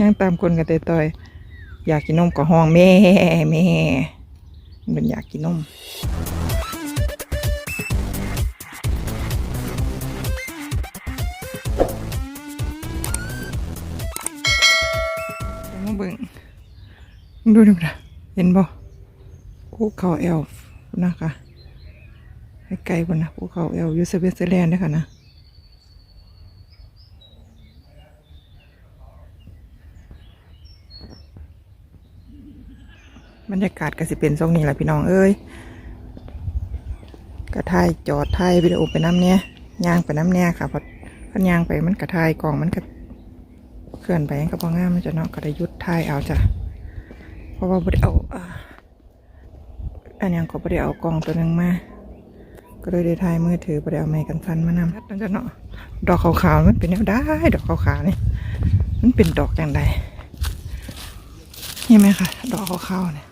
ย่างตามคนกันเตยต่อย อยากกินนมก็ห้องแม่แม่มันอยากกินนมเอามาเบิ่งดูดูนะเห็นบ่ภูเขาแอลฟ์นะคะให้ไกลบนนะภูเขาแอลฟ์ยู่สวิตเซอร์แลนด์เด้ค่ะนะ บรรยากาศก็สิเป็นทรงนี้แหละพี่น้องเอ้ยกระทายจอดทายวิดีโอไปน้ำเนี้ยยางไปน้ำเนี้ยค่ะเพราะขันยางไปมันกระทายกล่องมันก็เคลื่อนไปมันก็พองามมันจะเนาะก็ได้ยุดทายเอาจ้ะเพราะว่าบ่ได้เอาอ่าอันยังก็บ่ได้เอากล่องตัวหนึงมาก็เลยได้ทายมือถือบ่ได้เอาไม้กันฟันมานำนั่นจะเนาะดอกขาวๆมันเป็นแนวได้ดอกขาวๆนี่มันเป็นดอกอย่างไรเห็นไหมคะดอกขาวๆเนี่ย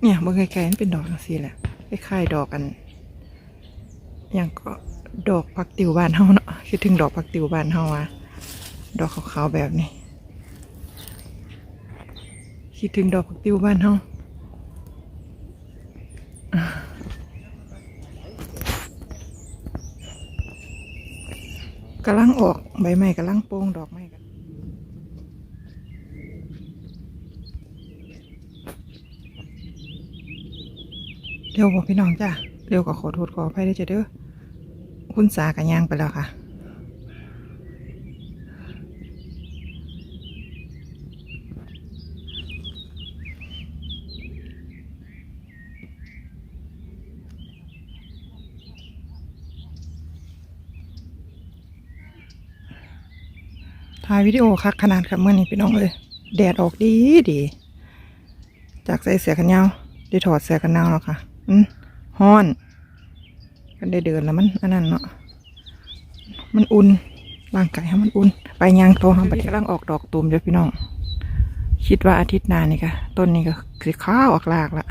เนี่ยเมื่อไกลๆมันเป็นดอกจังซี่แหละคล้ายๆดอกกันอย่างก็ดอกผักติวบ้านเฮาเนาะคิดถึงดอกผักติวบ้านเฮาอะดอกขาวๆแบบนี้คิดถึงดอกผักติวบ้านเฮาอ่าลังออกใบไม้กำลังโป่งดอกไม้ เร็วบอกพี่น้องจ้ะเร็วก็ขอโทษขออภัยด้วยจ้ะเด้อคุณสากันย่างไปแล้วค่ะถ่ายวิดีโอคักขนาดครับเมื่อนี้พี่น้องเลยแดดออกดีดี จากใส่เสื้อกันยาวได้ถอดเสื้อกันหนาวแล้วค่ะ อืมฮ้อนกันได้เดินแล้วมันอันนั้นเนาะมันอุ่นร่างกายให้มันอุ่น ไปยางโตห้ามไปกำลังออกดอกตูมเจ้ะพี่น้อง คิดว่าอาทิตย์หน้านี่ค่ะต้นนี้ก็สีข้าวออกลากละ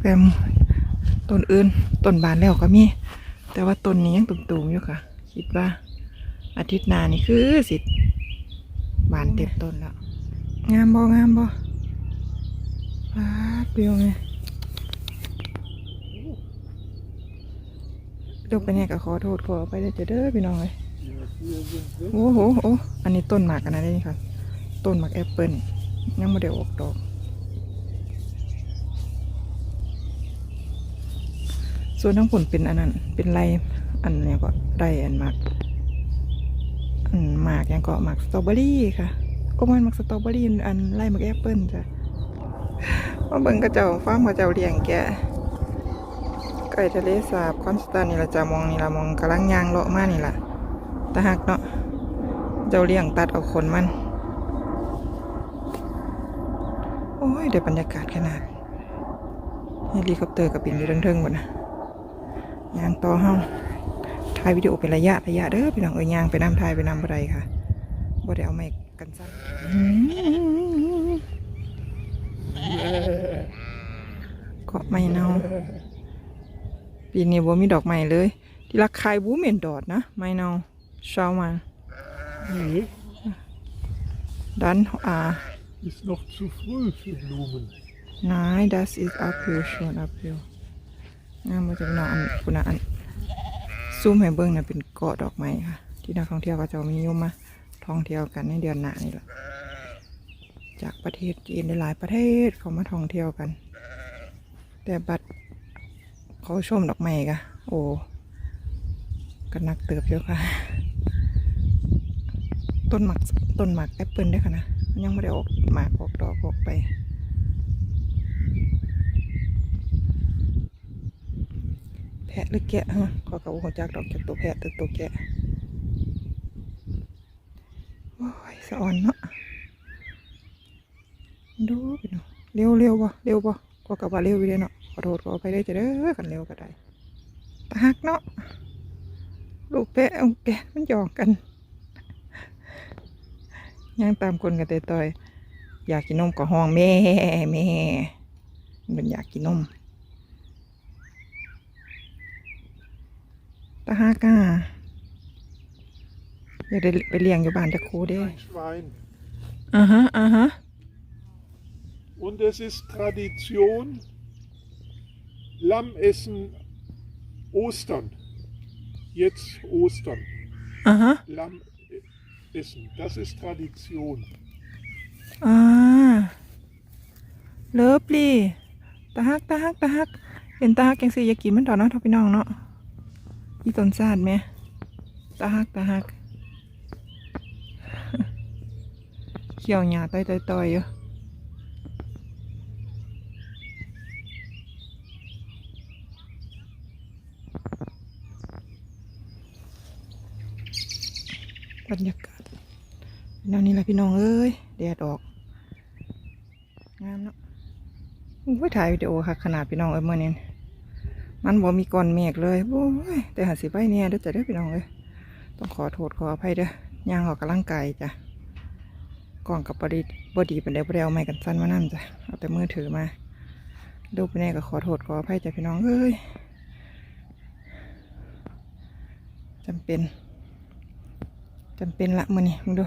แต่ต้นอื่นต้นบานแล้วก็มี แต่ว่าต้นนี้ยังตุ่มๆอยู่ค่ะ คิดว่า อาทิตย์หน้านี่คือสิบานเต็มต้นแล้วงามบ่งามบ่าดเปรียวไงเดี๋ยวไปเนี่ยก็ขอโทษขอไปเลยจะเด้อพี่น้องเลยโอ้โหโอ้อันนี้ต้นหมากอันะนี่ค่ะ ต้นหมากแอปเปิลยังไม่ได้ออกดอก ส่วนทั้งผลเป็นอันนั้น เป็นไรอันเนี้ยก็ได้อันหมากอันหมากยังก็หมากสตรอเบอรี่ค่ะโอ้มันหมากสตรอเบอรี่อันไล่หมากแอปเปิลจ้ะ มาเบิ่งกระเจ้าฟ้ามกระเจ้าเลี้ยงแกะไก่ทะเลสาบคอนสแตนนี่ละจะมองนี่ละมองกำลังยางเลาะมากนี่ละตาหักเนาะเจ้าเลี้ยงตัดเอาขนมัน โอ้ยเดี๋ยวบรรยากาศขนาดเฮลิคอปเตอร์กับบินอยู่เทิงๆหมดนะยางต่อเฮาถ่ายวิดีโอเป็นระยะระยะเด้อพี่น้องเอ้ยยางไปน้ำถ่ายไปน้ำอะไรค่ะบ่ได้เอาไม้กันสั้น เกาะไม้เนาปีนี้บ่มีดอกไม้เลย ที่รักคายบูเหม็นดอดนะไม้เนาเช้ามา Nee, ดันอ่า ist noch zu früh für Blumen. Nein, das ist April schon April งามมาจากน้องอันคุณอันซูมให้เบิ้งน่ะเป็นเกาะดอกไม้ค่ะ ที่นักท่องเที่ยวก็จะมีนิยมมาท่องเที่ยวกันในเดือนหน้านี่แหละจากประเทศจีนหลายๆประเทศเขามาท่องเที่ยวกัน แต่บัดเขาชมดอกไม้กะโอ้ก็นักเติบเยอะค่ะ ต้นหมากต้นหมากแอปเปิลได้ค่ะนะยังไม่ได้ออกหมากออกดอกออกไป แพะหรือแกะฮะขอกับหัวจักดอกจากตัวแพะตัวตัวแกะโอ้ยสะอ่อนเนาะดูพี่น้องเร็วเร็วบ่เร็วบ่ อกับว่าเร็วไปเลยเนาะขอโทษขอไปได้จะเด้อกันเร็วก็ได้ตาหักเนาะลูกแพะเอาแกะมันหยอกกันย่างตามคนกันเตยต่อย อยากกินนมก็ห้องแม่แม่มันอยากกินนมตาฮากาอยากได้ไปเลี้ยงอยู่บ้านจะครูเด้ Ein Schwein. อ่าฮะอ่าฮะ Und es ist Tradition, Lamm essen Ostern. Jetzt Ostern. อ่าฮะ Lamm essen. Das ist Tradition. อ่าเลิฟลี่ตาฮักตาฮักตาฮักเห็นตาฮักยังสิอยากกินมันต่อเนาะทอพี่น้องเนาะอีต้นซาดไหมตาฮักตาฮักเขียวหยาต่อยต่อยต่อยอยู่ บรรยากาศแนวนี้แหละพี่น้องเอ้ยแดดออกงามเนาะอุ้ยถ่ายวิดีโอค่ะ ขนาดพี่น้องเอ้ยเมื่อนี้มันบ่มีก้อนเมฆเลยโอ้ยแต่หาสิไปเนี่ยเด้อจะเด้อพี่น้องเอ้ยต้องขอโทษขออภัยเด้อย่างออกกำลังกายจ้ะกล้องกับบอดีบอดีเป็นเดียวบ่ได้เอาไม้กันสั้นมานั่นจ้ะเอาแต่มือถือมาดูไปแน่ก็ขอโทษขออภัยจ้ะพี่น้องเอ้ยจำเป็น จำเป็นละมื่อนี้มึงดู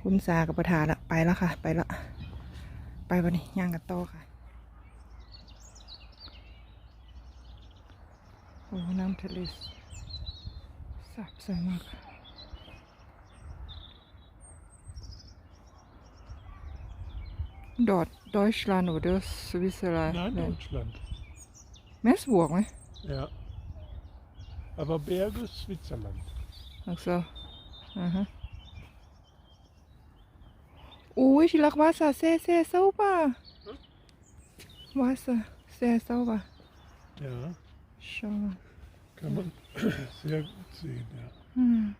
คุณสากับประธานละไปแล้วค่ะ ไปละไปวันนี้ย่างกันต่อค่ะโอ้น้ำทะเลสับสวยมากดอดดอยชลันหรือสวิตเซอร์แลนด์ Nein, Deutschland. แมสบวกไหม Ja. Aber Berge Switzerland. อัก เซออ่าฮะอุ้ยชิลักวาสาเซเซเซาป่ะวาสาเซเซาป่ะ Ja. ชอบ Kann man sehr gut sehen, ja. Hm.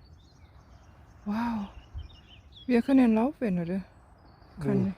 Wow. Wir können laufen, oder? Kann.